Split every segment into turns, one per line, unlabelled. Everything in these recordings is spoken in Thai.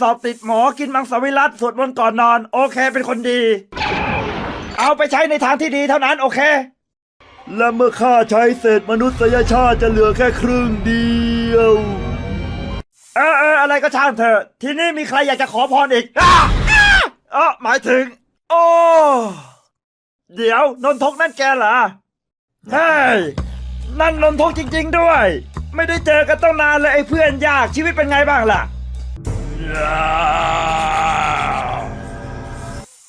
สอบติดหมอกินมังสวิรัตสวดมนต์ก่อนนอน โอเคเป็นคนดี เอาไปใช้ในทางที่ดีเท่านั้นโอเค และเมื่อข้าใช้เศษมนุษยชาติจะเหลือแค่ครึ่งเดียว เออเอออะไรก็ช่างเถอะ ทีนี้มีใครอยากจะขอพรอีกอ้าอ้าเออหมายถึง โอ้เดี๋ยวนนทกนั่นแกเหรอเฮ้ยนั่นนนทกจริง ๆ ด้วย ไม่ได้เจอกันตั้งนานเลยไอ้เพื่อนยากชีวิตเป็นไงบ้างล่ะ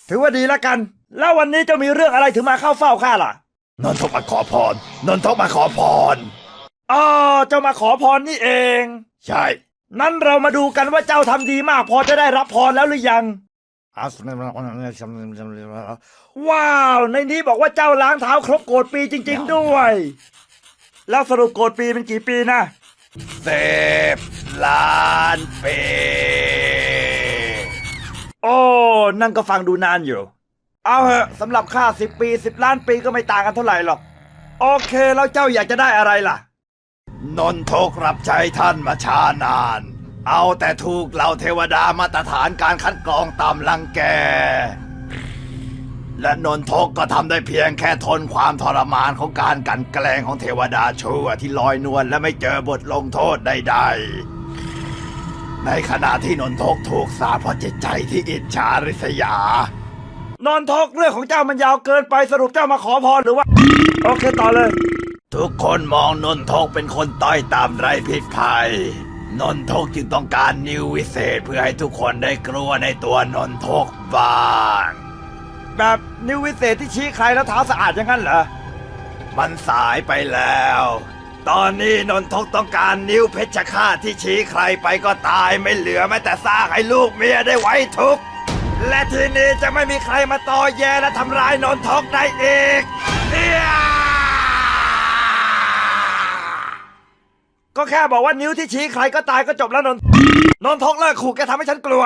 ถือว่าดีแล้วกัน แล้ววันนี้จะมีเรื่องอะไรถึงมาเข้าเฝ้าข้าล่ะ
นนทกมาขอพร นนทกมาขอพร
อ๋อเจ้ามาขอพรนี่เอง
ใช่
นั้นเรามาดูกันว่าเจ้าทำดีมากพอจะได้รับพรแล้วหรือยังว้าว ในนี้บอกว่าเจ้าล้างเท้าครบโกดปีจริง ๆ ด้วย แล้วสรุปโกดปีเป็นกี่ปีนะ
เซฟ ล้านปี
โอ้นั่นก็ฟังดูนานอยู่ เอาเหอะสำหรับค่าสิบปีสิบล้านปีก็ไม่ต่างกันเท่าไหร่หรอก โอเคแล้วเจ้าอยากจะได้อะไรล่ะ
นนทกรับใช้ท่านมาช้านาน เอาแต่ถูกเหล่าเทวดามาตรฐานการคัดกรองต่ำลังแก และนนทกก็ทำได้เพียงแค่ทนความทรมานของการกลันแกล้งของเทวดาชั่วที่ลอยนวลและไม่เจอบทลงโทษใดๆ ในขณะที่นนทกถูกสาปเพราะจิตใจที่อิจฉาริษยา
นอนทกเรื่องของเจ้ามันยาวเกินไปสรุปเจ้ามาขอพรหรือว่า โอเคต่อเลย
ทุกคนมองนนทกเป็นคนต้อยตามไรผิดภัย นนทกจึงต้องการนิววิเศษเพื่อให้ทุกคนได้กลัวในตัวนนทกบ้าง
แบบนิววิเศษที่ชี้ใครแล้วเท้าสะอาดอย่างนั้นเหรอ
มันสายไปแล้ว ตอนนี้นนทกต้องการนิ้วเพชฌฆาตที่ชี้ใครไปก็ตายไม่เหลือแม้แต่ซากให้ลูกเมียได้ไว้ทุกข์
และทีนี้จะไม่มีใครมาตอแยและทำร้ายนนทกได้อีกเนี่ยก็แค่บอกว่านิ้วที่ชี้ใครก็ตายก็จบแล้วนนนนทกเลิกขู่แกทำให้ฉันกลัว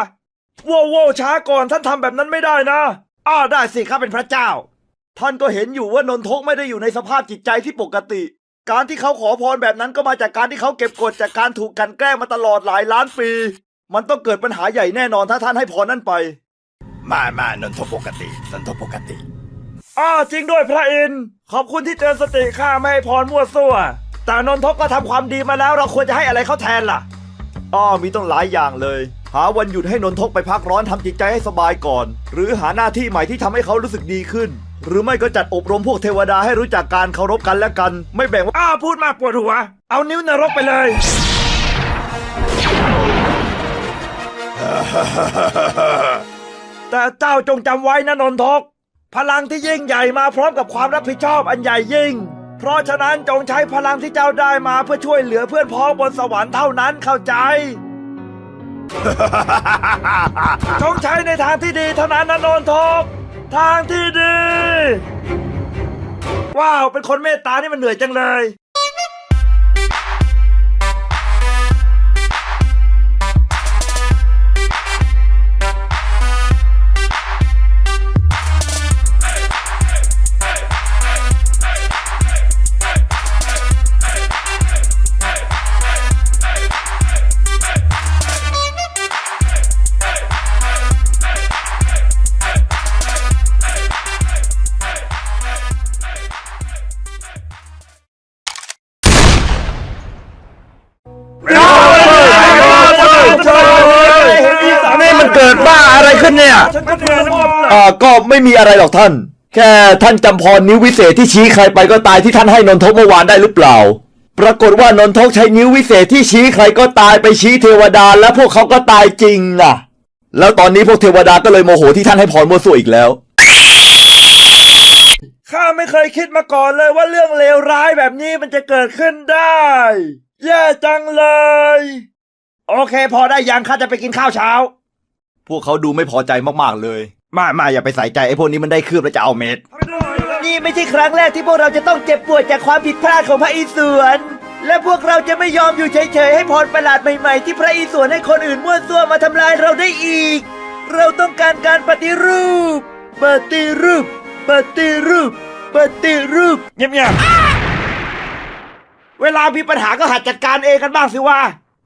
โว้วโว้วช้าก่อนท่านทำแบบนั้นไม่ได้นะอ้าได้สิข้าเป็นพระเจ้า ท่านก็เห็นอยู่ว่านนทกไม่ได้อยู่ในสภาพจิตใจที่ปกติ การที่เขาขอพรแบบนั้นก็มาจากการที่เขาเก็บกดจากการถูกกลันแกล้งมาตลอดหลายล้านปี มันต้องเกิดปัญหาใหญ่แน่นอนถ้าท่านให้พรนั่นไป
มามานนทกปกตินนทกปกติ
อ้าจริงด้วยพระอินทร์ขอบคุณที่เตือนสติข้าไม่ให้พรมั่วซั่ว แต่นนทกก็ทำความดีมาแล้ว เราควรจะให้อะไรเขาแทนล่ะ อ้อมีต้องหลายอย่างเลย หาวันหยุดให้นนทกไปพักร้อนทำจิตใจให้สบายก่อน หรือหาหน้าที่ใหม่ที่ทำให้เขารู้สึกดีขึ้น หรือไม่ก็จัดอบรมพวกเทวดาให้รู้จักการเคารพกันและกัน ไม่แบ่งว่าอ้าพูดมากปวดหัว เอานิ้วนรกไปเลย แต่เจ้าจงจำไว้นะนนทก พลังที่ยิ่งใหญ่มาพร้อมกับความรับผิดชอบอันใหญ่ยิ่ง เพราะฉะนั้นจงใช้พลังที่เจ้าได้มาเพื่อช่วยเหลือเพื่อนพ้องบนสวรรค์เท่านั้นเข้าใจ จงใช้ในทางที่ดีเท่านั้นนะนนทก ทางที่ดี ว้าว เป็นคนเมตตานี่มันเหนื่อยจังเลย ฉันก็เหนื่อยแล้ว
อ่าก็ไม่มีอะไรหรอกท่าน แค่ท่านจำพรนิ้ววิเศษที่ชี้ใครไปก็ตายที่ท่านให้นนทกเมื่อวานได้หรือเปล่า ปรากฏว่านนทกใช้นิ้ววิเศษที่ชี้ใครก็ตายไปชี้เทวดา และพวกเขาก็ตายจริงน่ะ แล้วตอนนี้พวกเทวดาก็เลยโมโหที่ท่านให้พรมั่วซั่วอีกแล้ว
ข้าไม่เคยคิดมาก่อนเลยว่าเรื่องเลวร้ายแบบนี้มันจะเกิดขึ้นได้ แย่จังเลย โอเค พอได้ยังข้าจะไปกินข้าวเช้า
พวกเขาดูไม่พอใจมากๆเลย
มามาอย่าไปใส่ใจไอ้พวกนี้มันได้คืบแล้วจะเอาเม็ด
นี่ไม่ใช่ครั้งแรกที่พวกเราจะต้องเจ็บปวดจากความผิดพลาดของพระอิศวร และพวกเราจะไม่ยอมอยู่เฉยๆ ให้พรประหลาดใหม่ๆ ที่พระอิศวรให้คนอื่นมั่วซั่วมาทำลายเราได้อีก เราต้องการการปฏิรูป ปฏิรูป ปฏิรูป ปฏิรูป
เงียบๆ เวลามีปัญหาก็หัดจัดการเองกันบ้างสิวะ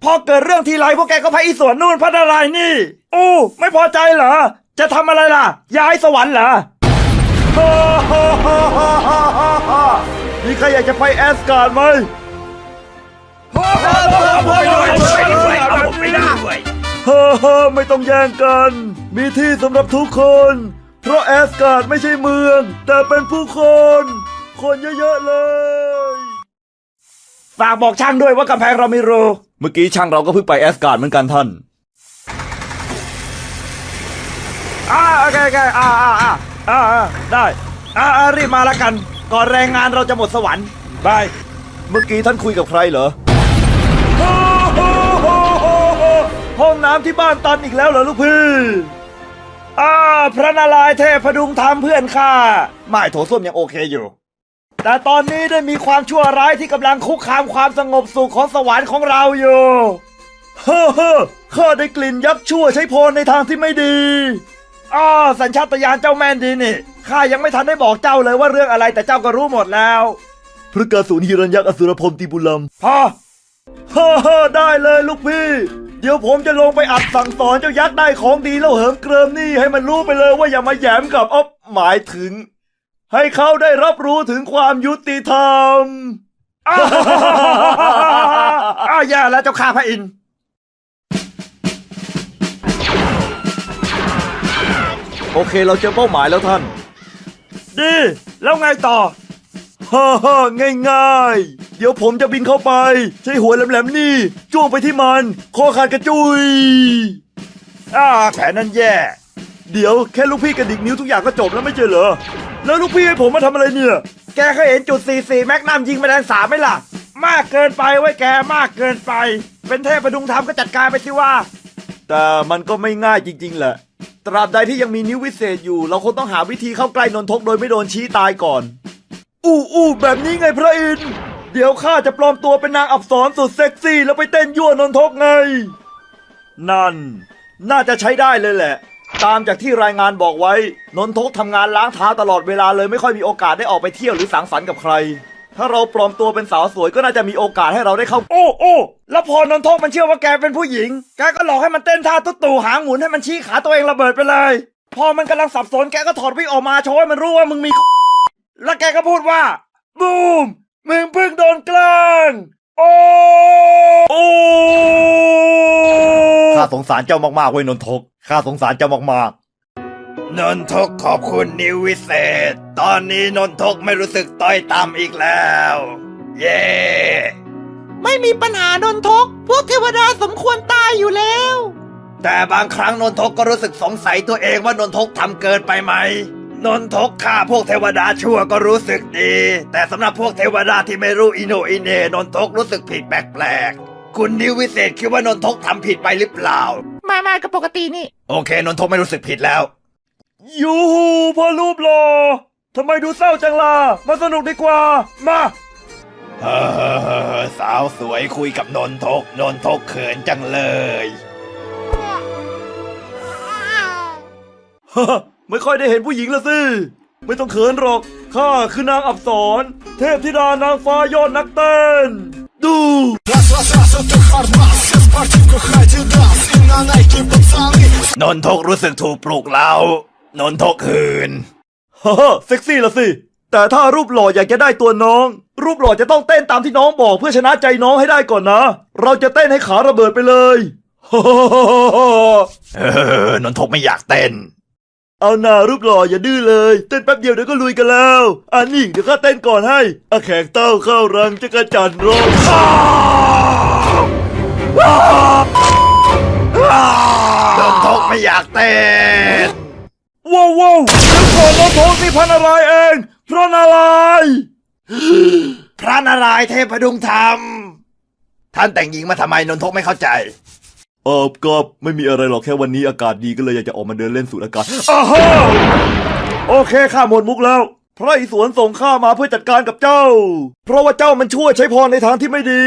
พอเกิดเรื่องทีไรพวกแกก็พาอีสวนนู่นพัดอะไรายนี่ อู้ไม่พอใจเหรอ จะทำอะไรล่ะ ย้ายสวรรค์เหรอฮ่าฮ่าฮ่าฮ่าฮ่าฮ่าฮ่ามีใครอยากจะไปแอสการ์ดไหมฮ่าฮ่าฮ่าฮ่าฮ่าฮ่าฮ่าไม่ต้องแย่งกัน มีที่สำหรับทุกคน เพราะแอสการ์ดไม่ใช่เมือง แต่เป็นผู้คน คนเยอะๆเลย ฝากบอกช่างด้วยว่ากำแพงเรามีรู
เมื่อกี้ช่างเราก็เพิ่งไปแอสการ์ดเหมือนกันท่าน
อ่าโอเคโอเคอ่าอ่าอ่าอ่าอ่าได้อ่าอ่ารีบมาแล้วกัน ก่อนแรงงานเราจะหมดสวรรค์บาย
เมื่อกี้ท่านคุยกับใครเหรอ
โอ้โหโหโหโหห้องน้ำที่บ้านตันอีกแล้วเหรอลูกพี่อ่าพระนารายณ์เทพพดุงธรรมเพื่อนข้าไม่โถส้วมยังโอเคอยู่ แต่ตอนนี้ได้มีความชั่วร้ายที่กำลังคุกคามความสงบสุขของสวรรค์ของเราอยู่ เฮ้อเฮ้อข้าได้กลิ่นยักษ์ชั่วใช้พลในทางที่ไม่ดีอ้าสัญชาตญาณเจ้าแม่นดีนี่ข้ายังไม่ทันได้บอกเจ้าเลยว่าเรื่องอะไรแต่เจ้าก็รู้หมดแล้ว
พระกาสูนฮิรัญยักษ์อสุรพรมติบุลัม
พอฮ่าฮ่าได้เลยลูกพี่ เดี๋ยวผมจะลงไปอัดสั่งสอนเจ้ายักษ์ได้ของดีแล้วเหิมเกริมนี่ให้มันรู้ไปเลยว่าอย่ามาแหยมกับอ๊อบหมายถึง ให้เขาได้รับรู้ถึงความยุติธรรม อ้าวอ้าวแย่แล้วเจ้าข้าพระอินทร์
โอเคเราเจอเป้าหมายแล้วท่าน
ดี แล้วไงต่อ ฮ่าฮ่าง่ายง่ายๆ เดี๋ยวผมจะบินเข้าไป ใช้หัวแหลมๆนี่ จ้วงไปที่มัน คอขาดกระจุย อ่าแผนนั้นแย่ เดี๋ยวแค่ลูกพี่กระดิกนิ้วทุกอย่างก็จบแล้วไม่ใช่เหรอ แล้วลูกพี่ให้ผมมาทำอะไรเนี่ย แกเคยเห็นจุด 44 แมกนัมยิงแมลงสาบไหมล่ะ มากเกินไปไว้ยแกมากเกินไป เป็นเทพประดุงธรรมก็จัดการไปสิว่า
แต่มันก็ไม่ง่ายจริง ๆ แหละ ตราบใดที่ยังมีนิ้ววิเศษอยู่ เราคงต้องหาวิธีเข้าใกล้นนทกโดยไม่โดนชี้ตายก่อน
อู้อู้แบบนี้ไงพระอินทร์เดี๋ยวข้าจะปลอมตัวเป็นนางอับสรสุดเซ็กซี่แล้วไปเต้นยั่วนนทกไง
นั่น น่าจะใช้ได้เลยแหละ ตามจากที่รายงานบอกไว้ นนทกทำงานล้างเท้าตลอดเวลาเลยไม่ค่อยมีโอกาสได้ออกไปเที่ยวหรือสังสรรค์กับใคร ถ้าเราปลอมตัวเป็นสาวสวยก็น่าจะมีโอกาสให้เราได้เข้า
โอ้โอ้แล้วพอนนทกมันเชื่อว่าแกเป็นผู้หญิง แกก็หลอกให้มันเต้นท่าตุ๊ตู่หางหมุนให้มันชี้ขาตัวเองระเบิดไปเลย พอมันกำลังสับสนแกก็ถอดวิกออกมาโชว์ให้มันรู้ว่ามึงมี แล้วแกก็พูดว่า บูมมึงเพิ่งโดนแกล้งโอ้โอ้
สงสารเจ้ามากๆเว้ยนนทก ข้าสงสารเจ้ามาก
นนทกขอบคุณนิววิเศษ ตอนนี้นนทกไม่รู้สึกต้อยต่ำอีกแล้ว เย้
ไม่มีปัญหานนทก พวกเทวดาสมควรตายอยู่แล้ว
แต่บางครั้งนนทกก็รู้สึกสงสัยตัวเองว่านนทกทำเกินไปไหม นนทกฆ่าพวกเทวดาชั่วก็รู้สึกดี แต่สำหรับพวกเทวดาที่ไม่รู้อิโนอิเนนนทกรู้สึกผิดแปลกๆ คุณนิววิเศษคิดว่านนทกทำผิดไปหรือเปล่า
มามากับปกตินี่
โอเคนนทกไม่รู้สึกผิดแล้ว
ยูฮูพ่อรูปหล่อทำไมดูเศร้าจังล่ะมาสนุกดีกว่า มา
เฮ้อสาวสวยคุยกับนนทก นนทกเขินจังเลย
ฮ่าไม่ค่อยได้เห็นผู้หญิงละสิ ไม่ต้องเขินหรอก ข้าคือนางอับสรเทพธิดานางฟ้ายอดนักเต้น ดู
นนทกรู้สึกถูกปลุกเร้านนทกหืน
ฮ่าฮ่าเซ็กซี่ละสิ แต่ถ้ารูปหล่ออยากจะได้ตัวน้อง รูปหล่อจะต้องเต้นตามที่น้องบอกเพื่อชนะใจน้องให้ได้ก่อนนะ เราจะเต้นให้ขาระเบิดไปเลยฮ่าฮ่าฮ่าฮ่า
เออนนทกไม่อยากเต้น
เอาหน้ารูปหล่ออย่าดื้อเลย เต้นแป๊บเดียวเดี๋ยวก็ลุยกันแล้ว อันนี้เดี๋ยวข้าเต้นก่อนให้อาแขกเต้าเข้ารังจะกระจันทร์ร้อง
นนทกไม่อยากเต้น
ว้าวว้าวเดี๋ยวก่อนราโทษที่พันอะไรายณ์เองพระนารายณ์
พระนารายณ์เทพดุงธรรม ท่านแต่งหญิงมาทำไมนนทกไม่เข้าใจ
เออก็ไม่มีอะไรหรอกแค่วันนี้อากาศดีก็เลยอยากจะออกมาเดินเล่นสูดอากาศ
อ้าฮะโอเคข้าหมดมุกแล้ว พระอิศวรส่งข้ามาเพื่อจัดการกับเจ้า เพราะว่าเจ้ามันชั่วใช้พรในทางที่ไม่ดี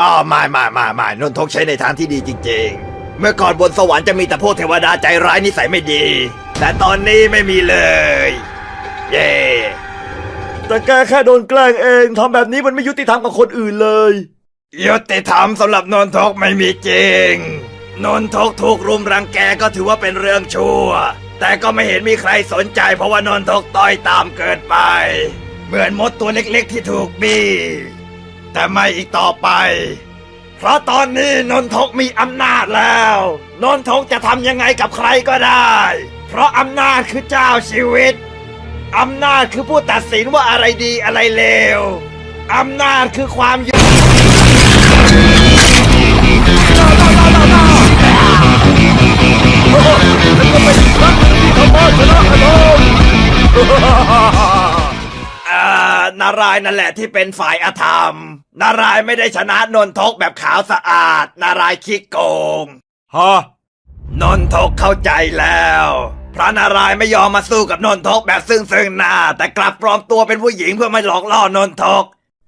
อ้าวไม่ไม่ไม่ไม่นนทกใช้ในทางที่ดีจริง ๆ เมื่อก่อนบนสวรรค์จะมีแต่พวกเทวดาใจร้ายนิสัยไม่ดี แต่ตอนนี้ไม่มีเลย เย้
แต่แกแค่โดนแกล้งเองทำแบบนี้มันไม่ยุติธรรมกับคนอื่นเลย
ยุติธรรมสำหรับนนทกไม่มีจริง นนทกถูกรุมรังแกก็ถือว่าเป็นเรื่องชั่ว แต่ก็ไม่เห็นมีใครสนใจเพราะว่านนทกต้อยตามเกินไป เหมือนมดตัวเล็กๆที่ถูกบี้แต่ไม่อีกต่อไป เพราะตอนนี้นนทกมีอำนาจแล้ว นนทกจะทำยังไงกับใครก็ได้ เพราะอำนาจคือเจ้าชีวิตอำนาจคือผู้ตัดสินว่าอะไรดีอะไรเลวอำนาจคือความยุ นารายณ์นั่นแหละที่เป็นฝ่ายอธรรม นารายณ์ไม่ได้ชนะนนทกแบบขาวสะอาด นารายณ์ขี้โกง
ฮะ
นนทกเข้าใจแล้ว พระนารายณ์ไม่ยอมมาสู้กับนนทกแบบซึ่งซึ่งหน้า แต่กลับปลอมตัวเป็นผู้หญิงเพื่อมาหลอกล่อนนทก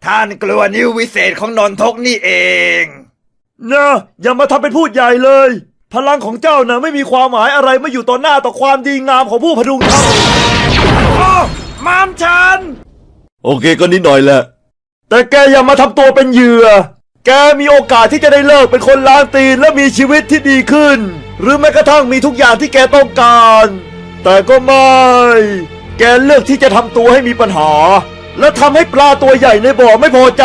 ท่านกลัวนิ้ววิเศษของนนทกนี่เอง
นะอย่ามาทำเป็นพูดใหญ่เลย พลังของเจ้านะไม่มีความหมายอะไรไม่อยู่ต่อหน้าต่อความดีงามของผู้พดุงธรรม
โอ้มามฉัน
โอเคก็นิดหน่อยแหละ
แต่แกอย่ามาทำตัวเป็นเหยื่อ แกมีโอกาสที่จะได้เลิกเป็นคนล้างตีนและมีชีวิตที่ดีขึ้น หรือแม้กระทั่งมีทุกอย่างที่แกต้องการ แต่ก็ไม่ แกเลือกที่จะทำตัวให้มีปัญหา และทำให้ปลาตัวใหญ่ในบ่อไม่พอใจ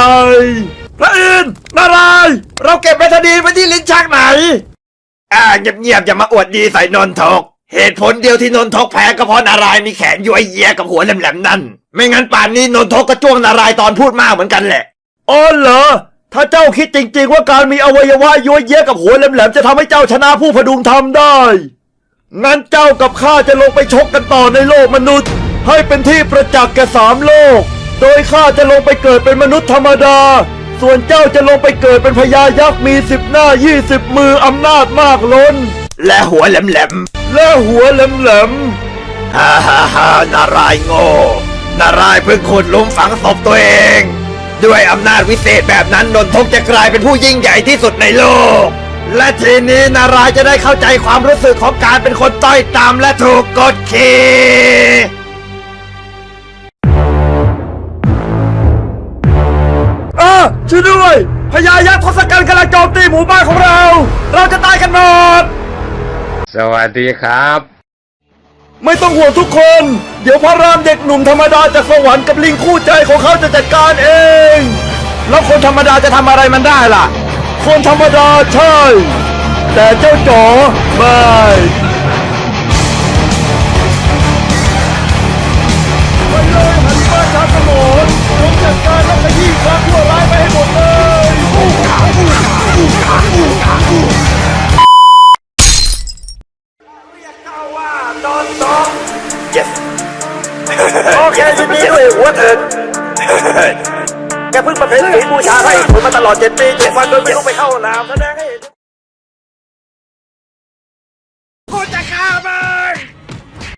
พระอินทร์นารายณ์
เราเก็บเบทาดีนไว้ที่ลิ้นชักไหน อ่าเงียบๆอย่ามาอวดดีใส่นนทก เหตุผลเดียวที่นนทกแพ้ก็เพราะนารายณ์มีแขนย้วยเยียกับหัวแหลมๆนั่น ไม่งั้นป่านนี้นนทกก็จ้วงนารายณ์ตอนพูดมากเหมือนกันแหละ
อ๋อเหรอ ถ้าเจ้าคิดจริงๆ ว่าการมีอวัยวะย้วยเยะกับหัวแหลมๆจะทำให้เจ้าชนะผู้พดุงธรรมได้ งั้นเจ้ากับข้าจะลงไปชกกันต่อในโลกมนุษย์ ให้เป็นที่ประจักษ์แก่สามโลก โดยข้าจะลงไปเกิดเป็นมนุษย์ธรรมดา ส่วนเจ้าจะลงไปเกิดเป็นพญายักษ์มีสิบหน้ายี่สิบมืออำนาจมากล้น
และหัวแหลม
และหัวแหลม
ๆ ฮ่าฮ่าฮ่านารายณ์โง่นารายณ์เพิ่งขุดหลุมฝังศพตัวเอง ด้วยอำนาจวิเศษแบบนั้นนนทกจะกลายเป็นผู้ยิ่งใหญ่ที่สุดในโลก และทีนี้นารายณ์จะได้เข้าใจความรู้สึกของการเป็นคนต้อยต่ำและถูกกดขี่
ช่วยด้วยพญายักษ์ทศกัณฐ์กำลังโจมตีหมู่บ้านของเรา เราจะตายกันหมด
สวัสดีครับ
ไม่ต้องห่วงทุกคน เดี๋ยวพระรามเด็กหนุ่มธรรมดาจากสวรรค์กับลิงคู่ใจของเขาจะจัดการเอง แล้วคนธรรมดาจะทำอะไรมันได้ล่ะ คนธรรมดาใช่ แต่เจ้าจ๋อไม่ไปเลยหันบ้านชาสมนจงจัดการ ผมม